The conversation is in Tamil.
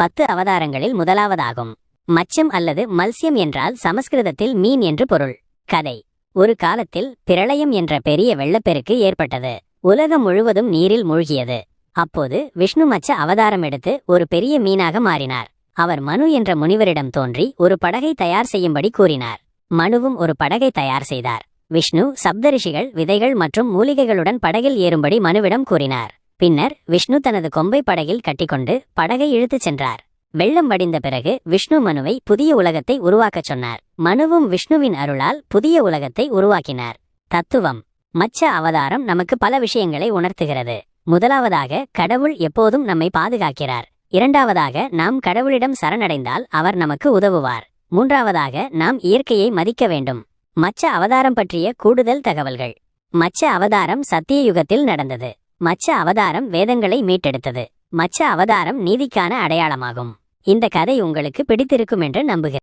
பத்து அவதாரங்களில் முதலாவதாகும். மச்சம் அல்லது மல்சியம் என்றால் சமஸ்கிருதத்தில் மீன் என்று பொருள். கதை. ஒரு காலத்தில் பிரளயம் என்ற பெரிய வெள்ளப்பெருக்கு ஏற்பட்டது. உலகம் முழுவதும் நீரில் மூழ்கியது. அப்போது விஷ்ணு மச்ச அவதாரம் எடுத்து ஒரு பெரிய மீனாக மாறினார். அவர் மனு என்ற முனிவரிடம் தோன்றி ஒரு படகை தயார் செய்யும்படி கூறினார். மனுவும் ஒரு படகை தயார் செய்தார். விஷ்ணு சப்தரிஷிகள் விதைகள் மற்றும் மூலிகைகளுடன் படகில் ஏறும்படி மனுவிடம் கூறினார். பின்னர் விஷ்ணு தனது கொம்பை படகில் கட்டிக்கொண்டு படகை இழுத்துச் சென்றார். வெள்ளம் வடிந்த பிறகு விஷ்ணு மனுவை புதிய உலகத்தை உருவாக்கச் சொன்னார். மனுவும் விஷ்ணுவின் அருளால் புதிய உலகத்தை உருவாக்கினார். தத்துவம். மச்ச அவதாரம் நமக்கு பல விஷயங்களை உணர்த்துகிறது. முதலாவதாக கடவுள் எப்போதும் நம்மை பாதுகாக்கிறார். இரண்டாவதாக நாம் கடவுளிடம் சரணடைந்தால் அவர் நமக்கு உதவுவார். மூன்றாவதாக நாம் இயற்கையை மதிக்க வேண்டும். மச்ச அவதாரம் பற்றிய கூடுதல் தகவல்கள். மச்ச அவதாரம் சத்திய யுகத்தில் நடந்தது. மச்ச அவதாரம் வேதங்களை மீட்டெடுத்தது. மச்ச அவதாரம் நீதிக்கான அடையாளமாகும். இந்த கதை உங்களுக்கு பிடித்திருக்கும் என்று நம்புகிறேன்.